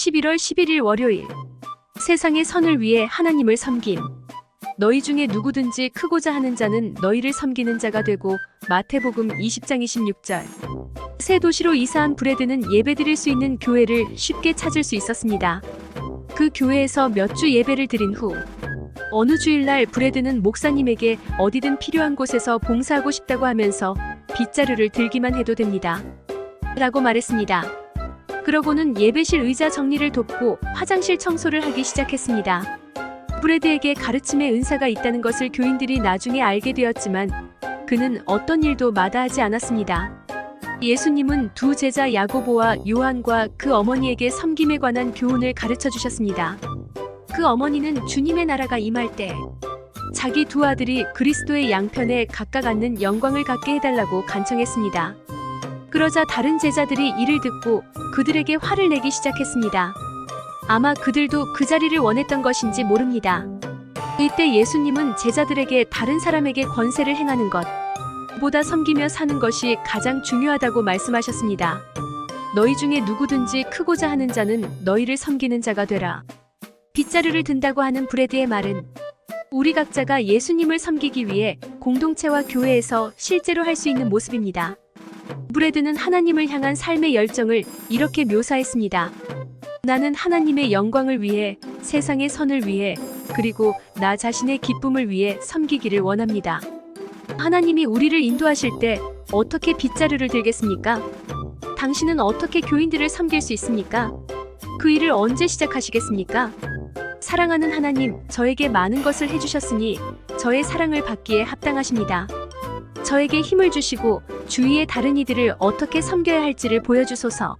11월 11일 월요일 세상의 선을 위해 하나님을 섬김 너희 중에 누구든지 크고자 하는 자는 너희를 섬기는 자가 되고 마태복음 20장 26절 새 도시로 이사한 브레드는 예배드릴 수 있는 교회를 쉽게 찾을 수 있었습니다. 그 교회에서 몇 주 예배를 드린 후 어느 주일날 브레드는 목사님에게 어디든 필요한 곳에서 봉사하고 싶다고 하면서 빗자루를 들기만 해도 됩니다. 라고 말했습니다. 그러고는 예배실 의자 정리를 돕고 화장실 청소를 하기 시작했습니다. 브레드에게 가르침의 은사가 있다는 것을 교인들이 나중에 알게 되었지만 그는 어떤 일도 마다하지 않았습니다. 예수님은 두 제자 야고보와 요한과 그 어머니에게 섬김에 관한 교훈을 가르쳐 주셨습니다. 그 어머니는 주님의 나라가 임할 때 자기 두 아들이 그리스도의 양편에 각각 앉는 영광을 갖게 해달라고 간청했습니다. 그러자 다른 제자들이 이를 듣고 그들에게 화를 내기 시작했습니다. 아마 그들도 그 자리를 원했던 것인지 모릅니다. 이때 예수님은 제자들에게 다른 사람에게 권세를 행하는 것, 보다 섬기며 사는 것이 가장 중요하다고 말씀하셨습니다. 너희 중에 누구든지 크고자 하는 자는 너희를 섬기는 자가 되라. 빗자루를 든다고 하는 브레드의 말은 우리 각자가 예수님을 섬기기 위해 공동체와 교회에서 실제로 할 수 있는 모습입니다. 브레드는 하나님을 향한 삶의 열정을 이렇게 묘사했습니다. 나는 하나님의 영광을 위해 세상의 선을 위해 그리고 나 자신의 기쁨을 위해 섬기기를 원합니다. 하나님이 우리를 인도하실 때 어떻게 빗자루를 들겠습니까? 당신은 어떻게 교인들을 섬길 수 있습니까? 그 일을 언제 시작하시겠습니까? 사랑하는 하나님, 저에게 많은 것을 해주셨으니 저의 사랑을 받기에 합당하십니다. 저에게 힘을 주시고 주위의 다른 이들을 어떻게 섬겨야 할지를 보여주소서.